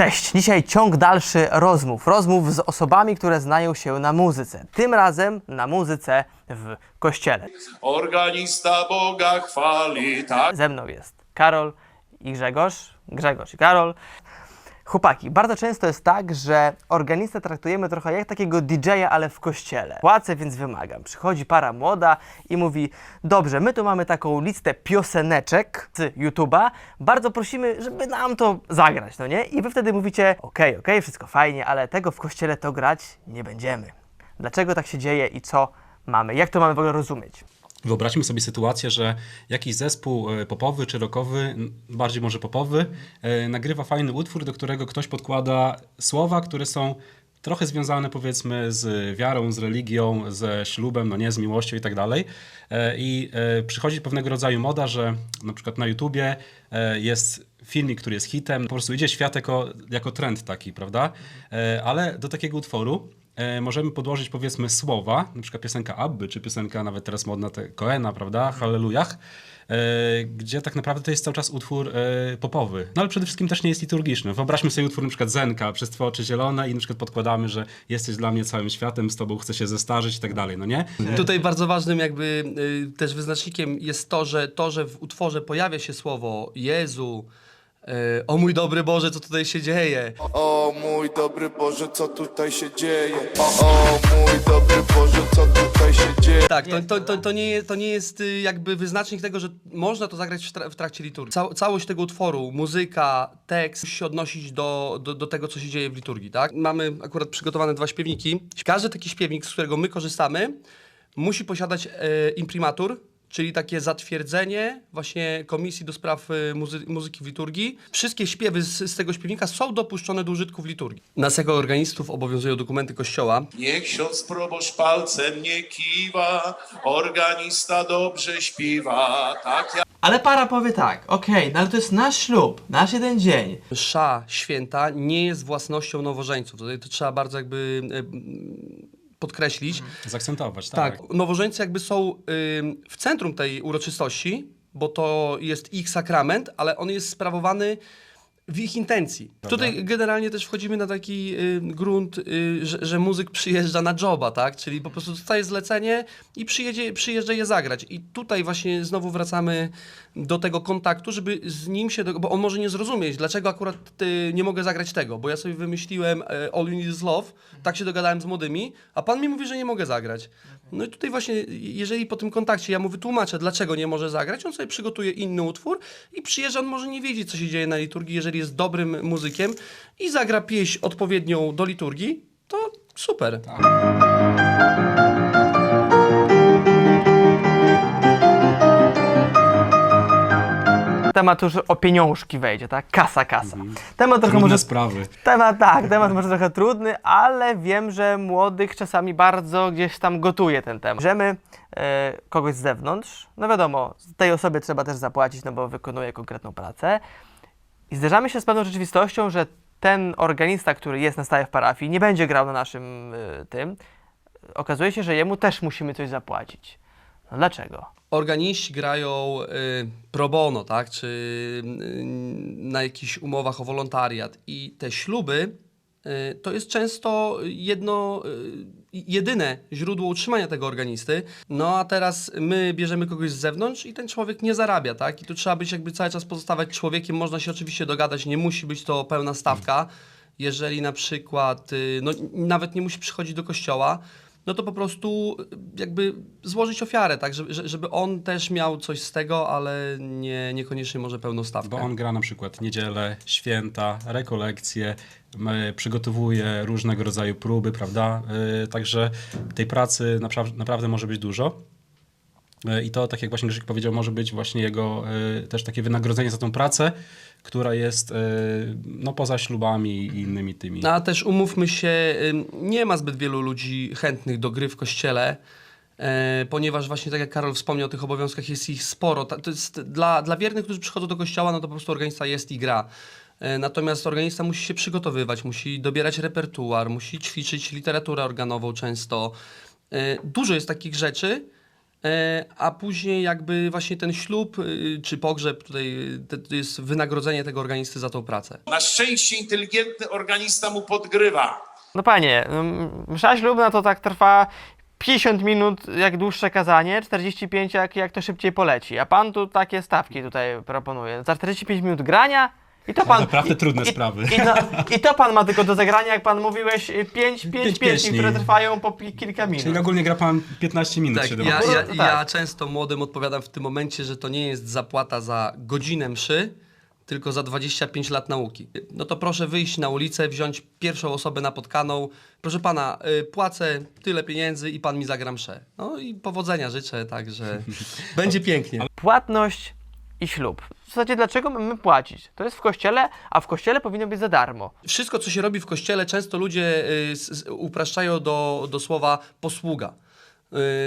Cześć! Dzisiaj ciąg dalszy rozmów. Rozmów z osobami, które znają się na muzyce. Tym razem na muzyce w kościele. Organista Boga chwali, tak Ze mną jest Karol i Grzegorz. Grzegorz i Karol. Chłopaki, bardzo często jest tak, że organistę traktujemy trochę jak takiego DJ-a, ale w kościele. Płacę, więc wymagam. Przychodzi para młoda i mówi: Dobrze, my tu mamy taką listę pioseneczek z YouTube'a. Bardzo prosimy, żeby nam to zagrać, no nie? I wy wtedy mówicie: Okej, okej, wszystko fajnie, ale tego w kościele to grać nie będziemy. Dlaczego tak się dzieje i co mamy? Jak to mamy w ogóle rozumieć? Wyobraźmy sobie sytuację, że jakiś zespół e, popowy czy rockowy, bardziej może popowy, e, nagrywa fajny utwór, do którego ktoś podkłada słowa, które są trochę związane powiedzmy z wiarą, z religią, ze ślubem, no nie, z miłością i tak dalej. E, I przychodzi pewnego rodzaju moda, że na przykład na YouTubie jest filmik, który jest hitem, po prostu idzie świat jako, jako trend taki, prawda? Ale do takiego utworu możemy podłożyć powiedzmy słowa, na przykład piosenka Abby, czy piosenka nawet teraz modna te Koena, prawda, Hallelujah, e, gdzie tak naprawdę to jest cały czas utwór e, popowy. No ale przede wszystkim też nie jest liturgiczny. Wyobraźmy sobie utwór na przykład Zenka, przez twoje oczy zielone i na przykład podkładamy, że jesteś dla mnie całym światem, z tobą chcę się zestarzyć i tak dalej, no nie? Tutaj bardzo ważnym jakby też wyznacznikiem jest to, że to, że w utworze pojawia się słowo Jezu, y, o mój dobry Boże, co tutaj się dzieje. O mój dobry Boże, co tutaj się dzieje? O, o mój dobry Boże, co tutaj się dzieje? Tak, to, to, to, to, nie, jest, to nie jest y, jakby wyznacznik tego, że można to zagrać w, tra- w trakcie liturgii. Cał, całość tego utworu, muzyka, tekst musi się odnosić do, do, do tego, co się dzieje w liturgii, tak? Mamy akurat przygotowane dwa śpiewniki. Każdy taki śpiewnik, z którego my korzystamy, musi posiadać e, imprimatur, czyli takie zatwierdzenie właśnie Komisji do Spraw e, muzy Muzyki w Liturgii. Wszystkie śpiewy z, z tego śpiewnika są dopuszczone do użytku w liturgii. Nas jako organistów obowiązują dokumenty Kościoła, Niech ksiądz proboszcz palcem nie kiwa, organista dobrze śpiewa, tak jak Ale para powie tak, okej, no ale to jest nasz ślub, nasz jeden dzień. msza święta nie jest własnością nowożeńców. Tutaj to trzeba bardzo jakby m, podkreślić. Zaakcentować, tak. Tak, nowożeńcy jakby są w centrum tej uroczystości, bo to jest ich sakrament, ale on jest sprawowany w ich intencji. Tutaj generalnie też wchodzimy na taki y, grunt, y, że, że muzyk przyjeżdża na joba, tak? Czyli po prostu dostaje zlecenie i przyjedzie, przyjeżdża je zagrać. I tutaj właśnie znowu wracamy do tego kontaktu, żeby z nim się, do, bo on może nie zrozumieć, dlaczego akurat y, nie mogę zagrać tego, bo ja sobie wymyśliłem y, All You Need Is Love, tak się dogadałem z młodymi, a pan mi mówi, że nie mogę zagrać. No i tutaj właśnie, jeżeli po tym kontakcie ja mu wytłumaczę, dlaczego nie może zagrać, on sobie przygotuje inny utwór i przyjeżdża, on może nie wiedzieć, co się dzieje na liturgii, jeżeli jest dobrym muzykiem i zagra pieśń odpowiednią do liturgii, to super. Temat już o pieniążki wejdzie, tak? Kasa, kasa. Temat trochę Trudne może... sprawy. Temat tak, temat może trochę trudny, ale wiem, że młodych czasami bardzo gdzieś tam gotuje ten temat. Bierzemy e, kogoś z zewnątrz, no wiadomo, tej osobie trzeba też zapłacić, no bo wykonuje konkretną pracę. I zderzamy się z pewną rzeczywistością, że ten organista, który jest na stałe w parafii, nie będzie grał na naszym e, tym. Okazuje się, że jemu też musimy coś zapłacić. No dlaczego? Organiści grają y, pro bono, tak? Czy y, na jakichś umowach o wolontariat i te śluby y, to jest często jedno, y, jedyne źródło utrzymania tego organisty. No a teraz my bierzemy kogoś z zewnątrz i ten człowiek nie zarabia, tak? I tu trzeba być jakby cały czas pozostawać człowiekiem, można się oczywiście dogadać, nie musi być to pełna stawka. Jeżeli na przykład, y, no nawet nie musi przychodzić do kościoła, no to po prostu y, jakby złożyć ofiarę, tak, żeby, że- żeby on też miał coś z tego, ale nie, niekoniecznie może pełną stawkę. Bo on gra na przykład niedzielę, święta, rekolekcje, przygotowuje różnego rodzaju próby, prawda? Y, Także tej pracy napra- naprawdę może być dużo. Y, I to, tak jak właśnie Grzyk powiedział, może być właśnie jego y, też takie wynagrodzenie za tą pracę, która jest y, no, poza ślubami i innymi tymi. No a też umówmy się, nie ma zbyt wielu ludzi chętnych do gry w kościele, e, ponieważ właśnie tak jak Karol wspomniał, tych obowiązkach jest ich sporo. To jest dla, dla wiernych, którzy przychodzą do kościoła, no to po prostu organista jest i gra. E, Natomiast organista musi się przygotowywać, musi dobierać repertuar, musi ćwiczyć literaturę organową często. E, Dużo jest takich rzeczy, E, a później jakby właśnie ten ślub y, czy pogrzeb, tutaj y, to jest wynagrodzenie tego organisty za tą pracę. Na szczęście inteligentny organista mu podgrywa. No panie, mm, msza ślubna to tak trwa 50 minut jak dłuższe kazanie, 45 jak, jak to szybciej poleci. A pan tu takie stawki tutaj proponuje. Za 45 minut grania i to pan... naprawdę i, trudne i, sprawy. I, no, I to pan ma tylko do zagrania, jak pan mówiłeś, 5 pięć, pięć pieśni, pieśni. które trwają po pi- kilka minut. Czyli ogólnie gra pan 15 minut Tak, się ja, ja, No, tak. ja często młodym odpowiadam w tym momencie, że to nie jest zapłata za godzinę mszy, tylko za 25 lat nauki. No to proszę wyjść na ulicę, wziąć pierwszą osobę napotkaną. Proszę pana, y, płacę tyle pieniędzy i pan mi zagra mszę. No i powodzenia życzę, także będzie pięknie. Płatność i ślub. W zasadzie dlaczego mamy płacić? To jest w kościele, a w kościele powinno być za darmo. Wszystko, co się robi w kościele, często ludzie y, s- s- upraszczają do, do słowa posługa.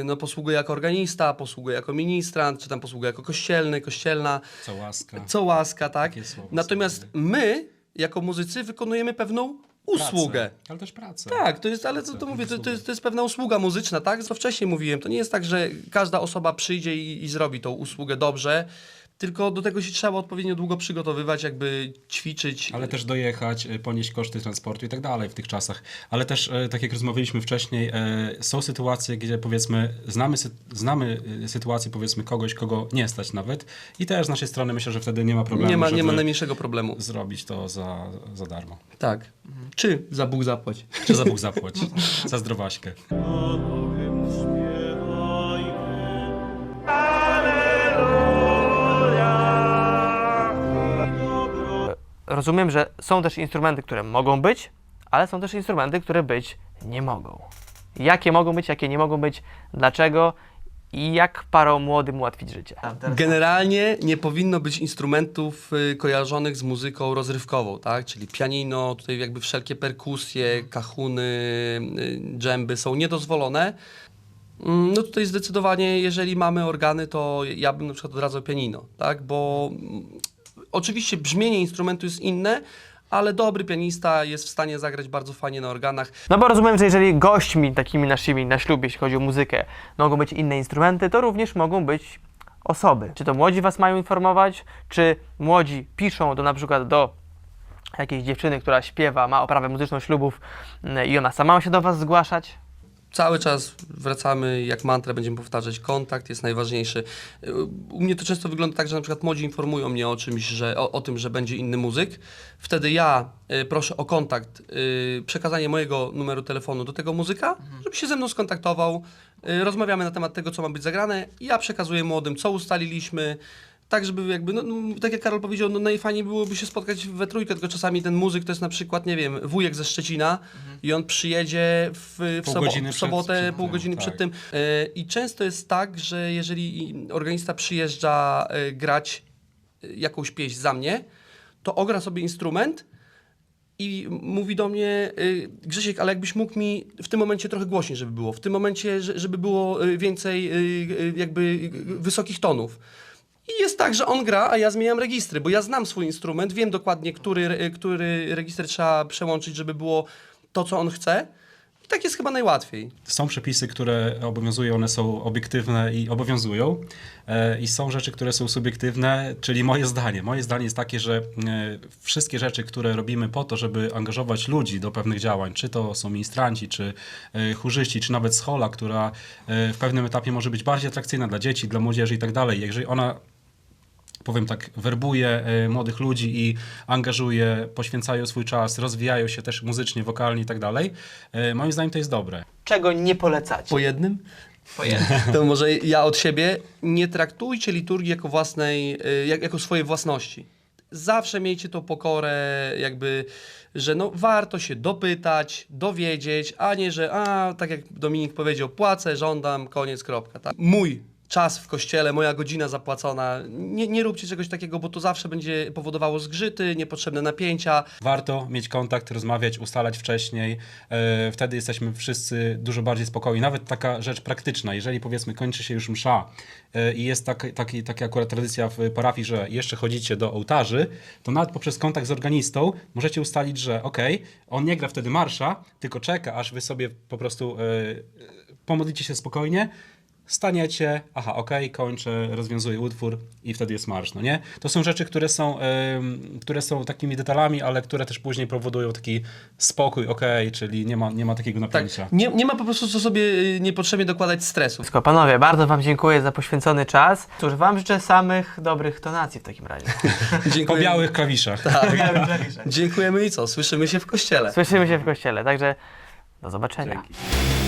Y, no, posługuje jako organista, posługuje jako ministrant, czy tam posługuje jako kościelny, kościelna. Co łaska. Co łaska, tak? Takie słowa Natomiast my, jako muzycy, wykonujemy pewną usługę. Pracę, Ale też pracę. Tak, to jest, ale to, to mówię, to, to, jest, to jest pewna usługa muzyczna, tak? Co wcześniej mówiłem, to nie jest tak, że każda osoba przyjdzie i, i zrobi tą usługę dobrze, tylko do tego się trzeba odpowiednio długo przygotowywać, jakby ćwiczyć. Ale też dojechać, e, ponieść koszty transportu i tak dalej w tych czasach. Ale też, e, tak jak rozmawialiśmy wcześniej, e, są sytuacje, gdzie powiedzmy, znamy, sy- znamy sytuację powiedzmy kogoś, kogo nie stać nawet i też z naszej strony myślę, że wtedy nie ma problemu, nie ma, nie ma najmniejszego problemu. zrobić to za, za darmo. Tak. Czy za Bóg zapłać? Czy za Bóg zapłać? za zdrowaśkę. Rozumiem, że są też instrumenty, które mogą być, ale są też instrumenty, które być nie mogą. Jakie mogą być, jakie nie mogą być, dlaczego i jak parom młodym ułatwić życie. Generalnie nie powinno być instrumentów y, kojarzonych z muzyką rozrywkową, tak? Czyli pianino, tutaj jakby wszelkie perkusje, kachuny, y, dżemby są niedozwolone. Mm, No tutaj zdecydowanie, jeżeli mamy organy, to ja bym na przykład odradzał pianino, tak? Bo mm, oczywiście brzmienie instrumentu jest inne, ale dobry pianista jest w stanie zagrać bardzo fajnie na organach. No bo rozumiem, że jeżeli gośćmi takimi naszymi na ślubie, jeśli chodzi o muzykę, mogą być inne instrumenty, to również mogą być osoby. Czy to młodzi was mają informować, czy młodzi piszą do na przykład do jakiejś dziewczyny, która śpiewa, ma oprawę muzyczną ślubów mm, i ona sama ma się do was zgłaszać? Cały czas wracamy, jak mantrę będziemy powtarzać, kontakt jest najważniejszy. U mnie to często wygląda tak, że na przykład młodzi informują mnie o czymś, że, o, o tym, że będzie inny muzyk. Wtedy ja y, proszę o kontakt, y, przekazanie mojego numeru telefonu do tego muzyka, żeby się ze mną skontaktował. Y, rozmawiamy na temat tego, co ma być zagrane. Ja przekazuję młodym, co ustaliliśmy. Tak, żeby jakby, no, no, tak jak Karol powiedział, no najfajniej byłoby się spotkać we trójkę, tylko czasami ten muzyk to jest na przykład, nie wiem, wujek ze Szczecina i on przyjedzie w, w, Pół sobo- w sobotę, przed pół godziny tak. przed tym. E, I często jest tak, że jeżeli organista przyjeżdża e, grać e, jakąś pieśń za mnie, to ogra sobie instrument i mówi do mnie, Grzesiek, ale jakbyś mógł mi w tym momencie trochę głośniej, żeby było, w tym momencie, że- żeby było więcej jakby wysokich tonów. I jest tak, że on gra, a ja zmieniam registry, bo ja znam swój instrument, wiem dokładnie, który, który register trzeba przełączyć, żeby było to, co on chce. I tak jest chyba najłatwiej. Są przepisy, które obowiązują, one są obiektywne i obowiązują. E, I są rzeczy, które są subiektywne, czyli moje zdanie. Moje zdanie jest takie, że e, wszystkie rzeczy, które robimy po to, żeby angażować ludzi do pewnych działań, czy to są ministranci, czy e, chórzyści, czy nawet schola, która w pewnym etapie może być bardziej atrakcyjna dla dzieci, dla młodzieży i tak dalej. Jeżeli ona powiem tak, werbuje e, młodych ludzi i angażuje, poświęcają swój czas, rozwijają się też muzycznie, wokalnie i tak dalej. e, Moim zdaniem to jest dobre. Czego nie polecacie? Po jednym? To może ja od siebie. Nie traktujcie liturgii jako własnej, jak, jako swojej własności. Zawsze miejcie tą pokorę, jakby, że no, warto się dopytać, dowiedzieć, a nie, że a, tak jak Dominik powiedział, płacę, żądam, koniec, kropka. Tak? Mój czas w kościele, moja godzina zapłacona. Nie, nie róbcie czegoś takiego, bo to zawsze będzie powodowało zgrzyty, niepotrzebne napięcia. Warto mieć kontakt, rozmawiać, ustalać wcześniej. E, Wtedy jesteśmy wszyscy dużo bardziej spokojni. Nawet taka rzecz praktyczna, jeżeli powiedzmy kończy się już msza e, i jest tak, taki, taka akurat tradycja w parafii, że jeszcze chodzicie do ołtarzy, to nawet poprzez kontakt z organistą możecie ustalić, że okej, on nie gra wtedy marsza, tylko czeka, aż wy sobie po prostu e, pomodlicie się spokojnie, staniecie, aha, okej, kończę, rozwiązuję utwór i wtedy jest marsz, no nie? To są rzeczy, które są, które są takimi detalami, ale które też później powodują taki spokój, okej, czyli nie ma, nie ma takiego Tak, napięcia. nie, nie ma po prostu co sobie y, niepotrzebnie dokładać stresu. Wszystko, panowie, bardzo wam dziękuję za poświęcony czas. Cóż, wam życzę samych dobrych tonacji w takim razie. Po Dziękuję. białych klawiszach. Dziękujemy i co? Słyszymy się w kościele. Słyszymy się w kościele, także do zobaczenia. Dzięki.